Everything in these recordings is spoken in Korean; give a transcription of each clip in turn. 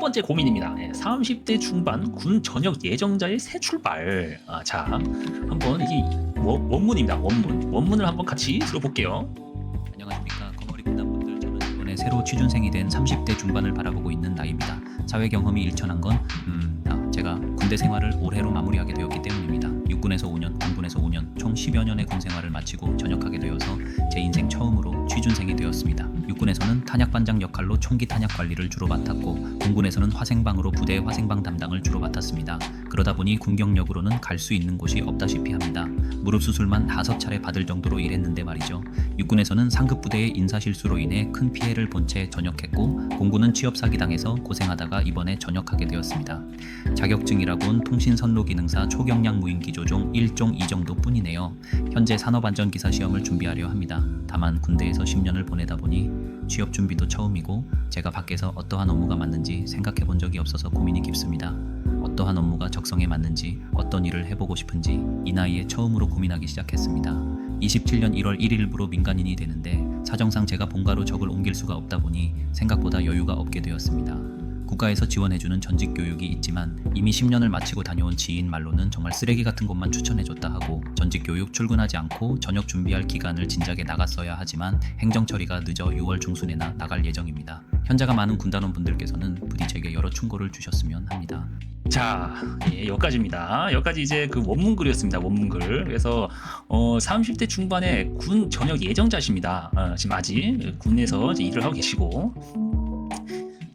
번째 고민입니다. 예, 30대 중반 군 전역 예정자의 새 출발. 아, 자, 한번 이게 원- 원문입니다. 원문. 원문을 한번 같이 들어볼게요. 안녕하십니까 거머리 군단분들 저는 이번에 새로 취준생이 된 30대 중반을 바라보고 있는 나이입니다. 사회 경험이 일천한 건 음, 아, 제가 군대 생활을 올해로 마무리하게 되었기 때문입니다. 육군에서 5년, 공군에서 5년, 총 10여 년의 군 생활을 마치고 전역하게 되어서 제 인생 처음으로 취준생이 되었습니다. 육군에서는 탄약반장 역할로 총기 탄약 관리를 주로 맡았고 공군에서는 화생방으로 부대 화생방 담당을 주로 맡았습니다. 그러다 보니 군 경력으로는 갈 수 있는 곳이 없다시피 합니다. 무릎 수술만 다섯 차례 받을 정도로 일했는데 말이죠. 육군에서는 상급 부대의 인사 실수로 인해 큰 피해를 본 채 전역했고 공군은 취업 사기당해서 고생하다가 이번에 전역하게 되었습니다. 자격증이라곤 통신선로 기능사 초경량 무인기 조종 1종 2 정도 뿐이네요. 현재 산업안전기사 시험을 준비하려 합니다. 다만 군대에서 10년을 보내다 보니 취업 준비도 처음이고 제가 밖에서 어떠한 업무가 맞는지 생각해 본 적이 없어서 고민이 깊습니다. 어떠한 업무가 적성에 맞는지 어떤 일을 해보고 싶은지 이 나이에 처음으로 고민하기 시작했습니다. 27년 1월 1일부로 민간인이 되는데 사정상 제가 본가로 적을 옮길 수가 없다 보니 생각보다 여유가 없게 되었습니다. 국가에서 지원해주는 전직 교육이 있지만 이미 10년을 마치고 다녀온 지인 말로는 정말 쓰레기 같은 곳만 추천해줬다 하고 전직 교육 출근하지 않고 전역 준비할 기간을 진작에 나갔어야 하지만 행정 처리가 늦어 6월 중순에나 나갈 예정입니다. 현자가 많은 군단원 분들께서는 부디 제게 여러 충고를 주셨으면 합니다. 자, 예, 여기까지입니다. 여기까지 이제 그 원문글이었습니다. 원문글. 그래서 어, 30대 중반의 군 전역 예정자십니다. 어, 지금 아직 군에서 일을 하고 계시고.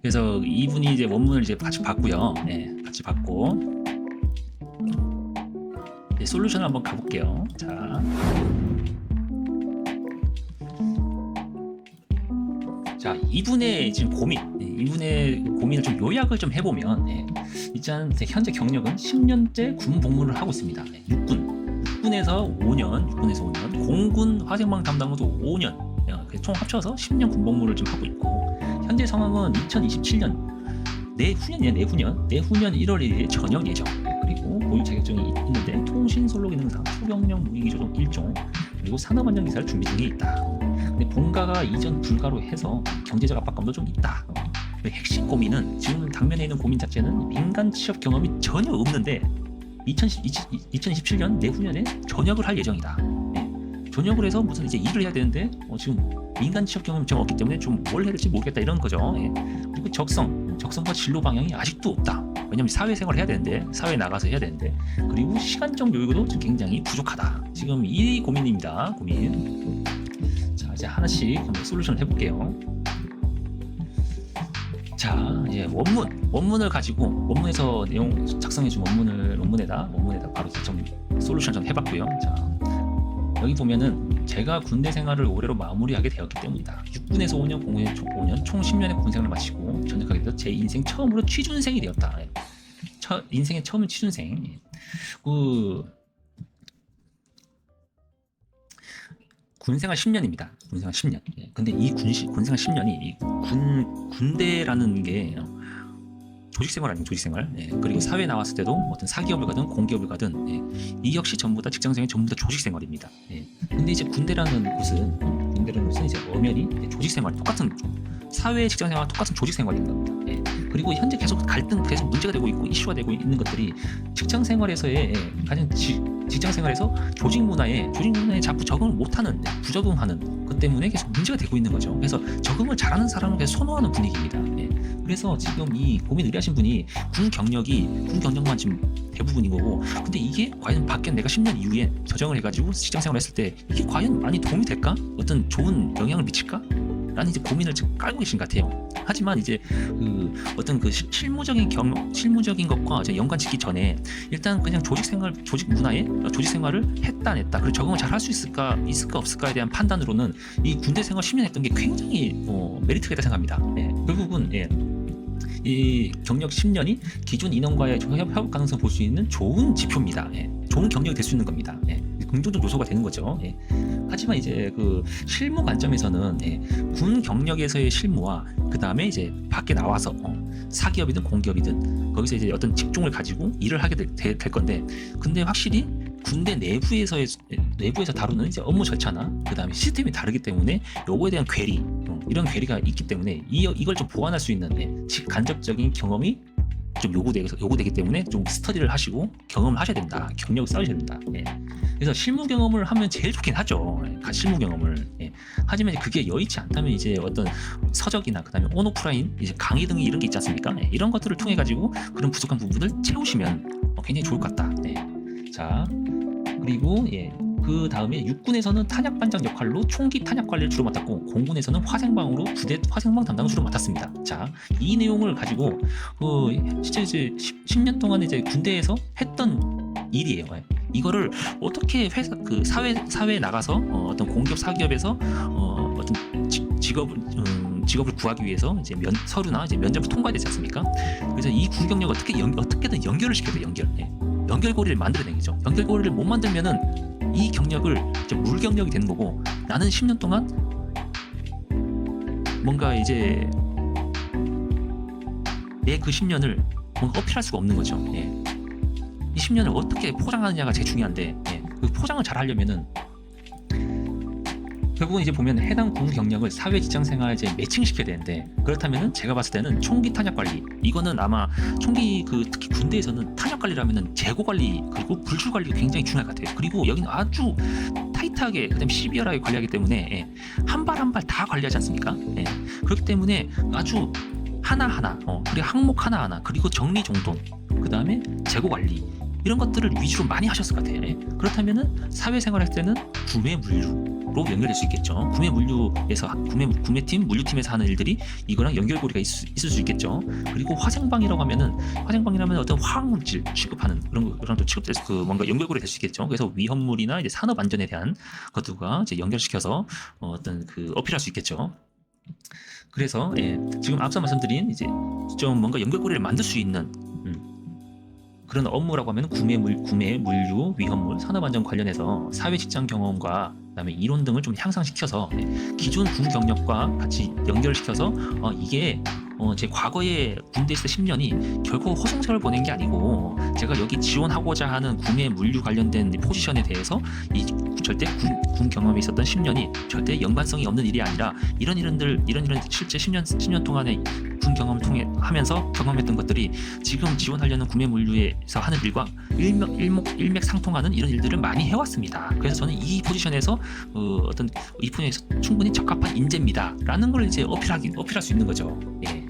그래서 이분이 이제 원문을 이제 같이 봤고요. 네, 같이 봤고. 네, 솔루션을 한번 가볼게요. 자. 자, 이분의 지금 고민, 네, 이분의 고민을 좀 요약을 좀 해보면, 네, 일단 현재 경력은 10년째 군 복무를 하고 있습니다. 네, 육군, 육군에서 5년, 육군에서 5년, 공군 화생방 담당으로도 5년, 어, 그총 합쳐서 10년 군 복무를 좀 하고 있고, 현재 상황은 2027년 내후년이에요, 내후년, 내후년 1월 1일 전역 예정. 네, 그리고 보유 자격증이 있는데 통신 솔로 기능상 초경량 무기기 조종 1종 그리고 산업안전 기사를 준비 중에 있다. 근데 본가가 이전 불가로 해서 경제적 압박감도 좀 있다. 그 핵심 고민은 지금 당면에 있는 고민 자체는 민간 취업 경험이 전혀 없는데 2010, 2027년 내후년에 전역을 할 예정이다. 네. 전역을 해서 무슨 이제 일을 해야 되는데 어, 지금 민간 취업 경험이 좀 없기 때문에 좀 뭘 해야 될지 모르겠다 이런 거죠. 예. 그리고 적성, 적성과 진로 방향이 아직도 없다. 왜냐면 사회생활을 해야 되는데 사회에 나가서 해야 되는데 그리고 시간적 여유도 지금 굉장히 부족하다. 지금 이 고민입니다. 고민. 자 이제 하나씩 한번 솔루션을 해볼게요. 자 이제 원문 원문을 가지고 원문에서 내용 작성해준 원문을 원문에다 원문에다 바로 좀 솔루션 좀 해봤고요. 자 여기 보면은 제가 군대 생활을 올해로 마무리하게 되었기 때문이다. 육군에서 5년, 공군에서 총 5년, 총 10년의 군 생활을 마치고 전역하게 되어 제 인생 처음으로 취준생이 되었다. 예. 처, 인생의 처음 취준생. 예. 그 군생활 10년입니다. 군생활 10년. 예. 근데 이 군시, 군생활 10년이 이군 군대라는 게 조직생활 아니에요 조직생활 예. 그리고 사회에 나왔을 때도 어떤 사기업을 가든 공기업을 가든 예. 이 역시 전부 다 직장생활 전부 다 조직생활입니다 예. 근데 이제 군대라는 곳은 군대라는 곳은 이제 엄연히 조직생활 똑같은 사회 직장생활 똑같은 조직생활인 겁니다 예. 그리고 현재 계속 갈등 계속 문제가 되고 있고 이슈가 되고 있는 것들이 직장생활에서의 예, 가장 지, 직장생활에서 조직 문화에 조직 문화에 자꾸 적응을 못하는 예, 부적응하는 것 때문에 계속 문제가 되고 있는 거죠 그래서 적응을 잘하는 사람을 계속 선호하는 분위기입니다 예. 그래서 지금 이 고민 의뢰하신 분이 군 경력이 군 경력만 지금 대부분인 거고 근데 이게 과연 밖에 내가 10년 이후에 저정을 해가지고 직장 생활을 했을 때 이게 과연 많이 도움이 될까? 어떤 좋은 영향을 미칠까? 라는 이제 고민을 지금 깔고 계신 것 같아요. 하지만 이제 그 어떤 그 시- 실무적인 경험, 실무적인 것과 이제 연관 짓기 전에 일단 그냥 조직 생활, 조직 문화에 조직 생활을 했다 안 했다, 그리고 적응을 잘 할 수 있을까, 있을까 없을까에 대한 판단으로는 이 군대 생활 10년 했던 게 굉장히 어, 메리트가 있다 생각합니다. 예, 결국은 예, 이 경력 10년이 기존 인원과의 협, 협업 가능성 볼 수 있는 좋은 지표입니다. 예. 좋은 경력이 될 수 있는 겁니다. 예. 긍정적 요소가 되는 거죠. 예. 하지만 이제 그 실무 관점에서는 예, 군 경력에서의 실무와 그 다음에 이제 밖에 나와서 어, 사기업이든 공기업이든 거기서 이제 어떤 직종을 가지고 일을 하게 될, 될- 될 건데 근데 확실히 군대 내부에서의 내부에서 다루는 이제 업무 절차나 그다음에 시스템이 다르기 때문에 요거에 대한 괴리 어, 이런 괴리가 있기 때문에 이 이걸 좀 보완할 수 있는 예, 직 간접적인 경험이 좀 요구되서 요구되기 때문에 좀 스터디를 하시고 경험을 하셔야 된다 경력을 쌓으셔야 된다 예. 그래서 실무 경험을 하면 제일 좋긴 하죠 예, 가- 실무 경험을 예. 하지만 그게 여의치 않다면 이제 어떤 서적이나 그다음에 온오프라인 이제 강의 등이 이런 게 있지 않습니까 예, 이런 것들을 통해 가지고 그런 부족한 부분을 채우시면 어, 굉장히 좋을 것 같다 예. 자 그리고 예. 그 다음에 육군에서는 탄약 반장 역할로 총기 탄약 관리를 주로 맡았고 공군에서는 화생방으로 부대 화생방 담당을 주로 맡았습니다. 자, 이 내용을 가지고 그 진짜 이제 10, 년 동안 이제 군대에서 했던 일이에요. 예. 이거를 어떻게 회사 그 사회 사회에 나가서 어, 어떤 공기업 사기업에서 어, 어떤 지- 직업을 음, 직업을 구하기 위해서 이제 면 서류나 이제 면접을 통과해야 되지 않습니까? 그래서 이 군경력 어떻게 연, 어떻게든 연결을 시켜야 돼 연결. 예. 연결고리를 만들어내는 거죠. 연결고리를 못 만들면은 이 경력을 이제 물 경력이 되는 거고 나는 10년 동안 뭔가 이제 내 그 10년을 뭔가 어필할 수가 없는 거죠. 예. 이 10년을 어떻게 포장하느냐가 제일 중요한데 예. 그 포장을 잘 하려면은 결국은 이제 보면 해당 군 경력을 사회 직장 생활에 매칭시켜야 되는데 그렇다면은 제가 봤을 때는 총기 탄약 관리 이거는 아마 총기 그 특히 군대에서는 탄약 관리라면은 재고 관리 그리고 불출 관리가 굉장히 중요할 것 같아요. 그리고 여기는 아주 타이트하게 그다음에 시비어하게 관리하기 때문에 예, 한발 한 발 다 관리하지 않습니까? 예. 그렇기 때문에 아주 하나 하나 어, 그리고 항목 하나 하나 그리고 정리 정돈 그 다음에 재고 관리 이런 것들을 위주로 많이 하셨을 것 같아요. 예. 그렇다면은 사회생활 할 때는 구매 물류 로 연결될 수 있겠죠. 구매 물류에서 구매 구매팀 물류팀에서 하는 일들이 이거랑 연결고리가 있, 있을 수 있겠죠. 그리고 화생방이라고 하면은 화생방이라면 어떤 화학물질 취급하는 그런 거- 그런 또 취급될 수, 그 뭔가 연결고리 될 수 있겠죠. 그래서 위험물이나 이제 산업 안전에 대한 것들과 이제 연결시켜서 어, 어떤 그 어필할 수 있겠죠. 그래서 예, 지금 앞서 말씀드린 이제 좀 뭔가 연결고리를 만들 수 있는 음, 그런 업무라고 하면 구매 물 구매 물류 위험물 산업 안전 관련해서 사회 직장 경험과 그다음에 이론 등을 좀 향상시켜서 예, 기존 군 경력과 같이 연결시켜서 어, 이게 어, 제 과거에 군대 있을 때 10년이 결코 허송세월 보낸 게 아니고 제가 여기 지원하고자 하는 구매 물류 관련된 이 포지션에 대해서 이 절대 군, 군 경험이 있었던 10년이 절대 연관성이 없는 일이 아니라 이런 이런들 이런 이런 실제 10년 10년 동안의 군 경험을 통해 하면서 경험했던 것들이 지금 지원하려는 구매 물류에서 하는 일과 일맥 일목 일맥상통하는 이런 일들을 많이 해왔습니다. 그래서 저는 이 포지션에서 어, 어떤 이 포지션에서 충분히 적합한 인재입니다라는 걸 이제 어필하기 어필할 수 있는 거죠. 예.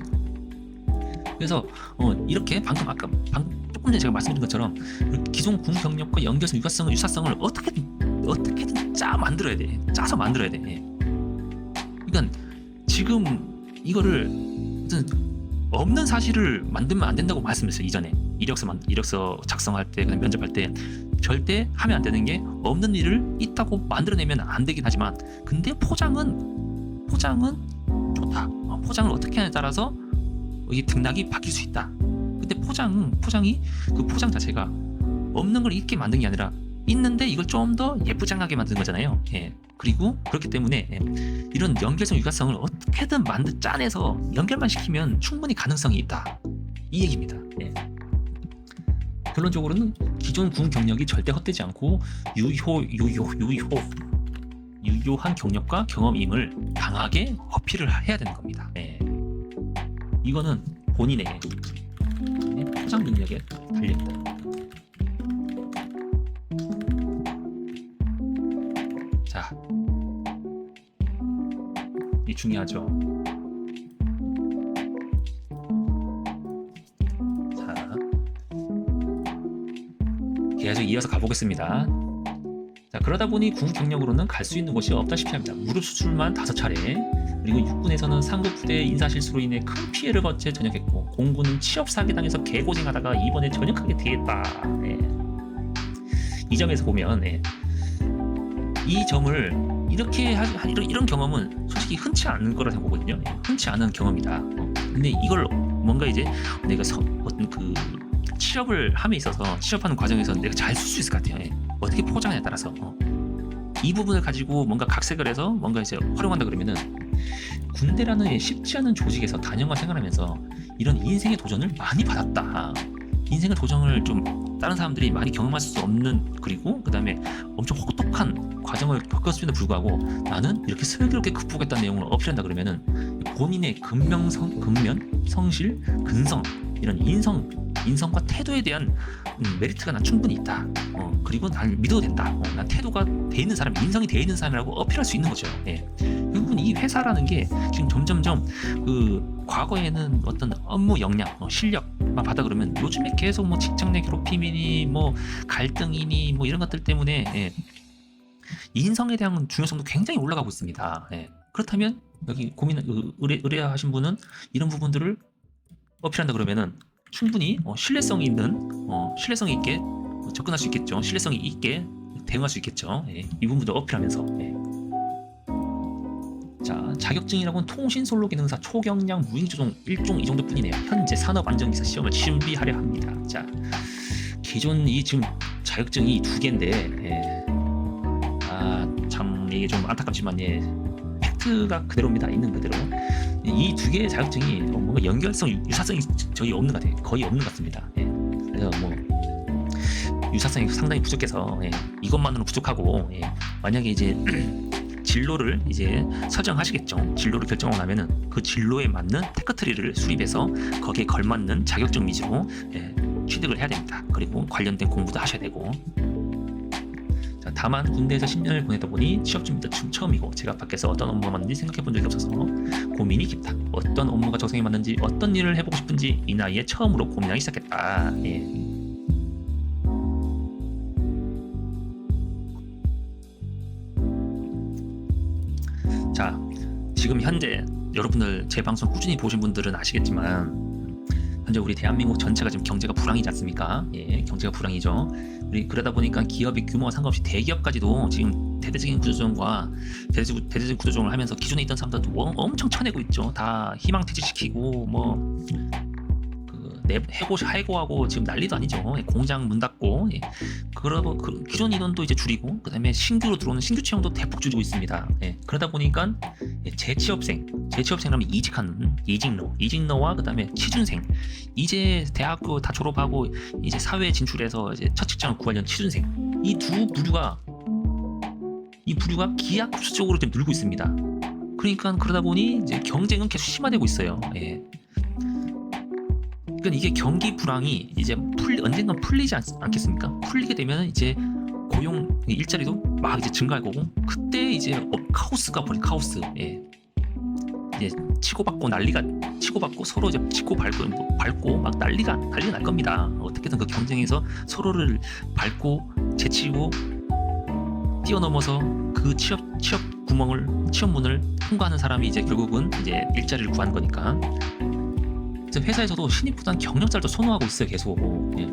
그래서 어, 이렇게 방금 아까 방, 조금 전에 제가 말씀드린 것처럼 그 기존 군 경력과 연결성 유사성을 유사성을 어떻게든 어떻게든 짜 만들어야 돼. 짜서 만들어야 돼. 예. 그러니까 지금 이거를 없는 사실을 만들면 안 된다고 말씀했어요 이전에. 이력서 만 이력서 작성할 때 그다음에 면접할 때. 절대 하면 안 되는 게 없는 일을 있다고 만들어내면 안 되긴 하지만 근데 포장은 포장은 좋다. 어, 포장을 어떻게 하냐에 따라서 이 등락이 바뀔 수 있다. 근데 포장 포장이 그 포장 자체가 없는 걸 있게 만든 게 아니라 있는데 이걸 좀 더 예쁘장하게 만든 거잖아요 예 그리고 그렇기 때문에 예, 이런 연결성 유사성을 어떻게든 만들 짜내서 연결만 시키면 충분히 가능성이 있다 이 얘기입니다. 예. 결론적으로는 기존 군 경력이 절대 헛되지 않고 유효 유효 유효 유효한 경력과 경험임을 강하게 어필을 해야 되는 겁니다. 예. 이거는 본인의 예, 포장 능력에 달려있다. 중요하죠. 자, 계속 이어서 가보겠습니다. 자, 그러다 보니 군 경력으로는 갈 수 있는 곳이 없다시피 합니다. 무릎 수술만 다섯 차례, 그리고 육군에서는 상급 부대 인사 실수로 인해 큰 피해를 거쳐 전역했고, 공군은 취업 사기당해서 개고생하다가 이번에 전역하게 되겠다. 예. 이 점에서 보면 예. 이 점을 이렇게 하, 하- 이런, 이런 경험은 솔직히 흔치 않은 거라 생각하거든요. 예, 흔치 않은 경험이다. 어, 근데 이걸 뭔가 이제 내가 서, 어떤 그 취업을 함에 있어서 취업하는 과정에서 내가 잘 쓸 수 있을 것 같아요. 예. 어떻게 포장하냐에 따라서 어. 이 부분을 가지고 뭔가 각색을 해서 뭔가 이제 활용한다 그러면은 군대라는 쉽지 않은 조직에서 단연간 생활하면서 이런 인생의 도전을 많이 받았다. 인생의 도전을 좀 다른 사람들이 많이 경험할 수 없는 그리고 그 다음에 엄청 혹독한 과정을 겪었음에도 불구하고 나는 이렇게 슬기롭게 극복했다는 내용을 어필한다 그러면은 본인의 근명성, 근면, 성실, 근성 이런 인성, 인성과 태도에 대한 음, 메리트가 난 충분히 있다. 어, 그리고 날 믿어도 된다. 어, 난 태도가 돼 있는 사람, 인성이 돼 있는 사람이라고 어필할 수 있는 거죠. 예. 결국은 이 회사라는 게 지금 점점점 그 과거에는 어떤 업무 역량, 어, 실력만 받아 그러면 요즘에 계속 뭐 직장 내 괴롭힘이니 뭐 갈등이니 뭐 이런 것들 때문에 예. 인성에 대한 중요성도 굉장히 올라가고 있습니다. 예. 그렇다면 여기 고민 의- 의뢰, 의뢰하신 분은 이런 부분들을 어필한다 그러면은 충분히 어, 신뢰성이 있는 어, 신뢰성 있게 어, 접근할 수 있겠죠. 신뢰성이 있게 대응할 수 있겠죠. 예. 이 부분도 어필하면서. 예. 자, 자격증이라고는 통신 솔로 기능사 초경량 무인 조종 1종 이 정도뿐이네요. 현재 산업 안전기사 시험을 준비하려 합니다. 자, 기존 이 지금 자격증이 두 개인데, 예. 이게 좀 안타깝지만 예. 팩트가 그대로입니다. 있는 그대로. 이 두 개의 자격증이 어, 뭔가 연결성, 유- 유사성이 저희 없는 것 같아요. 거의 없는 것 같습니다. 예. 그래서 뭐 유사성이 상당히 부족해서 예. 이것만으로 부족하고 예. 만약에 이제 진로를 이제 설정하시겠죠. 진로를 결정하고 나면은 그 진로에 맞는 테크트리를 수립해서 거기에 걸맞는 자격증 위주로 예, 취득을 해야 됩니다. 그리고 관련된 공부도 하셔야 되고. 자, 다만 군대에서 10년을 보내다 보니 취업 준비도 지금 처음이고 제가 밖에서 어떤 업무가 맞는지 생각해 본 적이 없어서 고민이 깊다. 어떤 업무가 적성에 맞는지 어떤 일을 해보고 싶은지 이 나이에 처음으로 고민하기 시작했다. 예. 자, 지금 현재 여러분들 제 방송 꾸준히 보신 분들은 아시겠지만 현재 우리 대한민국 전체가 지금 경제가 불황이지 않습니까? 예, 경제가 불황이죠. 우리 그러다 보니까 기업의 규모와 상관없이 대기업까지도 지금 대대적인 구조조정과 대대적, 대대적인 구조조정을 하면서 기존에 있던 사람들도 뭐 엄청 쳐내고 있죠. 다 희망퇴직시키고 뭐 그, 내, 해고 해고하고 지금 난리도 아니죠. 예, 공장 문 닫고 예. 그러고 그, 기존 인원도 이제 줄이고 그 다음에 신규로 들어오는 신규 채용도 대폭 줄이고 있습니다. 예, 그러다 보니까 예, 재취업생, 재취업생이라면 이직하는 이직러, 이직러와 그 다음에 취준생, 이제 대학교 다 졸업하고 이제 사회에 진출해서 이제 첫 직장을 구하려는 취준생 이 두 부류가 이 부류가 기하급수적으로 좀 늘고 있습니다. 그러니까 그러다 보니 이제 경쟁은 계속 심화되고 있어요. 예. 그러니까 이게 경기 불황이 이제 풀 언젠간 풀리지 않, 않겠습니까? 풀리게 되면 이제 고용 일자리도 막 이제 증가할 거고 그때 이제 어, 카오스가 벌인 카오스. 예. 이제 치고받고 난리가 치고받고 서로 이제 치고 밟고 뭐 밟고 막 난리가 난리가 날 겁니다. 어떻게든 그 경쟁에서 서로를 밟고 제치고 뛰어넘어서 그 취업 취업 구멍을 취업 문을 통과하는 사람이 이제 결국은 이제 일자리를 구한 거니까. 그래서 회사에서도 신입보다는 경력자를 더 선호하고 있어요 계속. 예.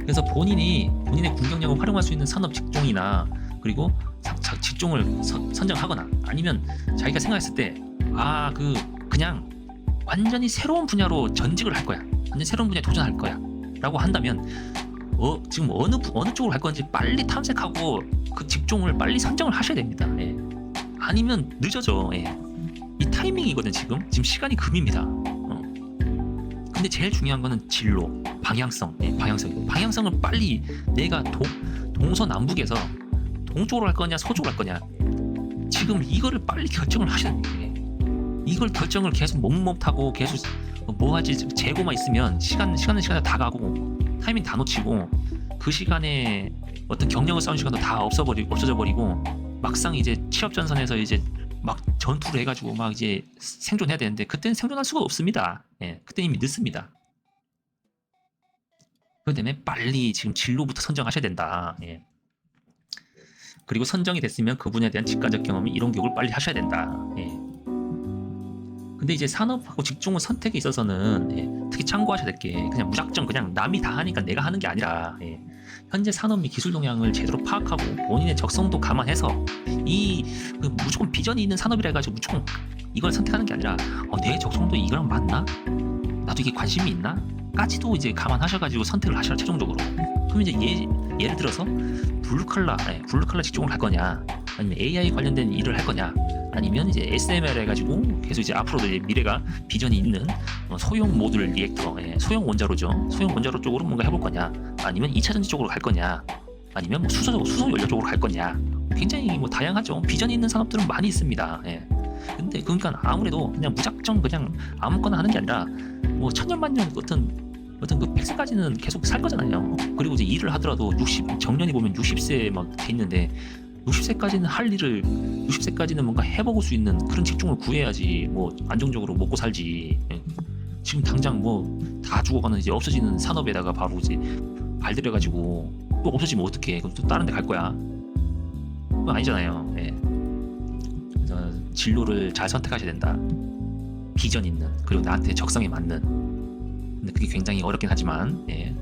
그래서 본인이 본인의 군경력을 활용할 수 있는 산업 직종이나 그리고 자- 자- 직종을 선- 선정하거나 아니면 자기가 생각했을 때 아 그 그냥 완전히 새로운 분야로 전직을 할 거야. 완전 새로운 분야에 도전할 거야. 라고 한다면 어, 지금 어느 부- 어느 쪽으로 갈 건지 빨리 탐색하고 그 직종을 빨리 선정을 하셔야 됩니다. 예. 아니면 늦어져. 예. 이 타이밍이거든 지금. 지금 시간이 금입니다. 어. 근데 제일 중요한 거는 진로, 방향성, 예, 방향성. 방향성을 빨리 내가 동 동서남북에서 동쪽으로 갈 거냐 서쪽으로 갈 거냐. 지금 이거를 빨리 결정을 하셔야. 예. 이걸 결정을 계속 못못하고 계속 뭐 하지 재고만 있으면 시간 시간은 시간이 다 가고 타이밍 다 놓치고 그 시간에 어떤 경력을 쌓은 시간도 다 없어버리 없어져 버리고 막상 이제 취업 전선에서 이제 막 전투를 해가지고 막 이제 생존해야 되는데 그때는 생존할 수가 없습니다. 예, 그때 이미 늦습니다. 그렇기 때문에 빨리 지금 진로부터 선정하셔야 된다. 예. 그리고 선정이 됐으면 그 분야에 대한 직관적 경험이 이론 교육을 빨리 하셔야 된다. 예. 근데 이제 산업하고 직종의 선택에 있어서는 예, 특히 참고하셔야 될 게 그냥 무작정 그냥 남이 다 하니까 내가 하는 게 아니라 예, 현재 산업 및 기술 동향을 제대로 파악하고 본인의 적성도 감안해서 이 그 무조건 비전이 있는 산업이라 해가지고 무조건 이걸 선택하는 게 아니라 어, 내 적성도 이거랑 맞나? 나도 이게 관심이 있나? 까지도 이제 감안하셔가지고 선택을 하셔라 최종적으로. 그럼 이제 예, 예를 들어서 블루칼라, 예, 블루칼라 직종을 할 거냐, 아니면 AI 관련된 일을 할 거냐, 아니면 이제 SMR 해가지고 계속 이제 앞으로도 이제 미래가 비전이 있는 어, 소형 모듈 리액터, 예, 소형 원자로죠. 소형 원자로 쪽으로 뭔가 해볼 거냐, 아니면 2차 전지 쪽으로 갈 거냐, 아니면 뭐 수소 수소 연료 쪽으로 갈 거냐. 굉장히 뭐 다양하죠. 비전이 있는 산업들은 많이 있습니다. 예. 근데 그러니까 아무래도 그냥 무작정 그냥 아무거나 하는 게 아니라 뭐 천년만년 어떤 어떤 그 100세까지는 계속 살 거잖아요. 그리고 이제 일을 하더라도 60 정년이 보면 60세 막 돼 있는데 60세까지는 할 일을 60세까지는 뭔가 해보고 수 있는 그런 직종을 구해야지 뭐 안정적으로 먹고 살지. 예. 지금 당장 뭐 다 죽어가는 이제 없어지는 산업에다가 바로 이제 발 들여가지고 또 없어지면 어떡해? 그럼 또 다른 데 갈 거야. 그건 아니잖아요. 예. 그래서 진로를 잘 선택하셔야 된다. 비전 있는 그리고 나한테 적성에 맞는. 근데 그게 굉장히 어렵긴 하지만 예.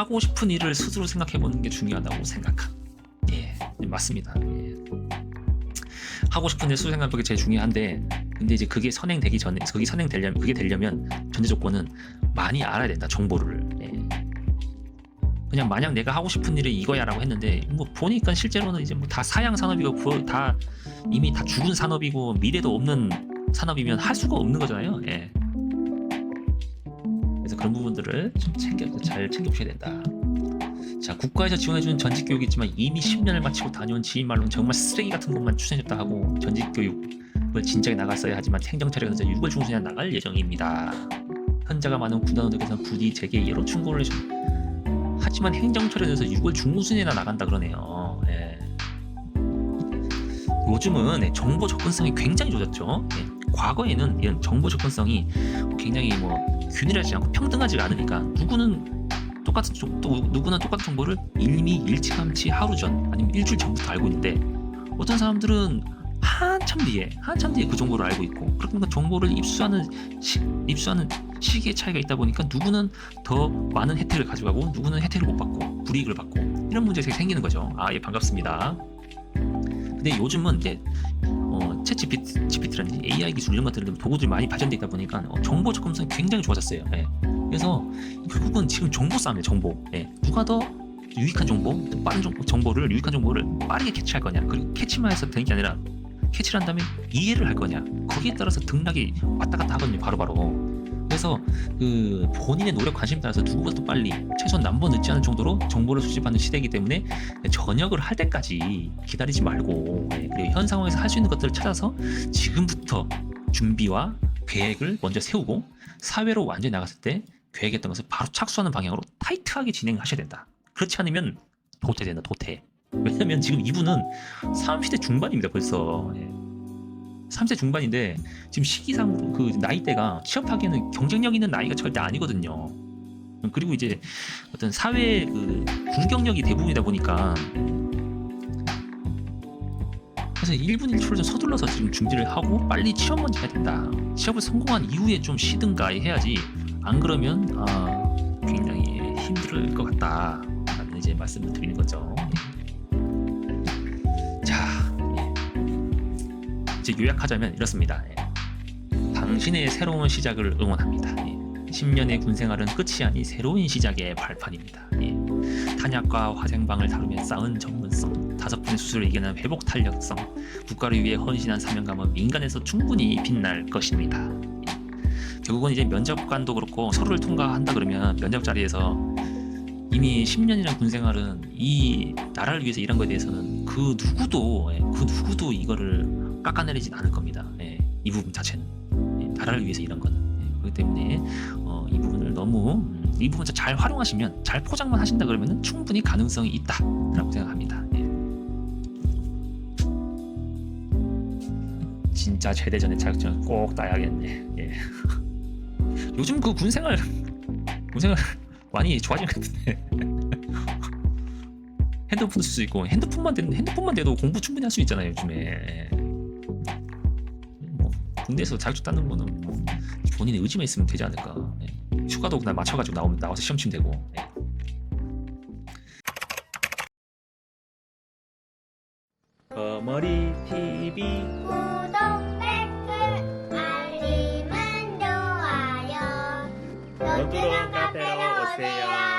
하고 싶은 일을 스스로 생각해보는 게 중요하다고 생각함. 예, 네, 맞습니다. 예. 하고 싶은 일 스스로 생각해보는 게 제일 중요한데, 근데 이제 그게 선행되기 전에, 그게 선행되려면, 그게 되려면 전제 조건은 많이 알아야 된다. 정보를. 예. 그냥 마냥 내가 하고 싶은 일이 이거야라고 했는데, 뭐 보니까 실제로는 이제 뭐 다 사양 산업이고, 다 이미 다 죽은 산업이고 미래도 없는 산업이면 할 수가 없는 거잖아요. 예. 그런 부분들을 좀 챙겨 잘 챙겨보셔야 된다. 자, 국가에서 지원해주는 전직 교육이 있지만 이미 10년을 마치고 다녀온 지인 말로는 정말 쓰레기 같은 것만 추천해줬다 하고 전직 교육을 진작에 나갔어야 하지만 행정 처리가 늦어 6월 중순에 나갈 예정입니다. 현자가 많은 군단원들께서는 부디 제게 예로 충고를 해주. 하지만 행정 처리가 늦어서 6월 중순에나 나간다 그러네요. 예. 요즘은 네, 정보 접근성이 굉장히 좋아졌죠. 예, 과거에는 이런 정보 접근성이 굉장히 뭐 균일하지 않고 평등하지 않으니까 누구는 똑같은 정- 또 누구나 똑같은 정보를 일미 일찌감치 하루 전 아니면 일주일 전부터 알고 있는데 어떤 사람들은 한참 뒤에 한참 뒤에 그 정보를 알고 있고 그러니까 정보를 입수하는 시, 입수하는 시기의 차이가 있다 보니까 누구는 더 많은 혜택을 가져가고 누구는 혜택을 못 받고 불이익을 받고 이런 문제가 생기는 거죠. 아 예 반갑습니다. 근데 요즘은 이제 어, 챗 GPT, GPT라든지 AI 기술 이런 것들 도구들이 많이 발전돼 있다 보니까 어, 정보 접근성이 굉장히 좋아졌어요. 예. 그래서 결국은 지금 정보 싸움이에요. 정보. 예. 누가 더 유익한 정보, 더 빠른 정보, 정보를 유익한 정보를 빠르게 캐치할 거냐. 그리고 캐치만 해서 되는 게 아니라 캐치를 한 다음에 이해를 할 거냐. 거기에 따라서 등락이 왔다 갔다 하거든요. 바로바로. 그래서 그 본인의 노력 관심에 따라서 누구보다 더 빨리 최소한 남번 늦지 않은 정도로 정보를 수집하는 시대이기 때문에 전역을 할 때까지 기다리지 말고 예, 그리고 현 상황에서 할 수 있는 것들을 찾아서 지금부터 준비와 계획을 먼저 세우고 사회로 완전히 나갔을 때 계획했던 것을 바로 착수하는 방향으로 타이트하게 진행하셔야 된다. 그렇지 않으면 도태된다. 도태. 왜냐면 지금 이분은 30대 중반입니다. 벌써. 예. 30대 중반인데 지금 시기상으로 그 나이대가 취업하기에는 경쟁력 있는 나이가 절대 아니거든요. 그리고 이제 어떤 사회 그 불경력이 대부분이다 보니까 그래서 1분 1초를 좀 서둘러서 지금 준비를 하고 빨리 취업 먼저 해야 된다. 취업을 성공한 이후에 좀 쉬든가 해야지 안 그러면 아, 굉장히 힘들 것 같다. 라는 이제 말씀을 드리는 거죠. 이제 요약하자면 이렇습니다. 예. 당신의 새로운 시작을 응원합니다. 예. 10년의 군 생활은 끝이 아니 새로운 시작의 발판입니다. 예. 탄약과 화생방을 다루며 쌓은 전문성, 다섯 분의 수술을 이겨낸 회복 탄력성, 국가를 위해 헌신한 사명감은 민간에서 충분히 빛날 것입니다. 예. 결국은 이제 면접관도 그렇고 서류를 통과한다 그러면 면접 자리에서 이미 10년이란 군 생활은 이 나라를 위해서 일한 거에 대해서는 그 누구도 예, 그 누구도 이거를 깎아내리진 않을 겁니다. 예, 이 부분 자체는 예, 나라를 위해서 일한 거는 예, 그렇기 때문에 어, 이 부분을 너무 음, 이 부분 잘 활용하시면 잘 포장만 하신다 그러면 충분히 가능성이 있다라고 생각합니다. 예. 진짜 제대전의 자격증 꼭 따야겠네. 예. 요즘 그 군생활 군생활 많이 좋아진 것 같은데 핸드폰 쓸 수 있고 핸드폰만 되 핸드폰만 돼도 공부 충분히 할 수 있잖아요 요즘에 예. 뭐 군대에서 자격증 따는 거는 뭐 본인의 의지만 있으면 되지 않을까 예. 휴가도 그날 맞춰가지고 나오면 나와서 시험 치면 되고 예. 거머리 TV 구독, 댓글, 알림은 좋아요. 너그러운 카페로 오세요.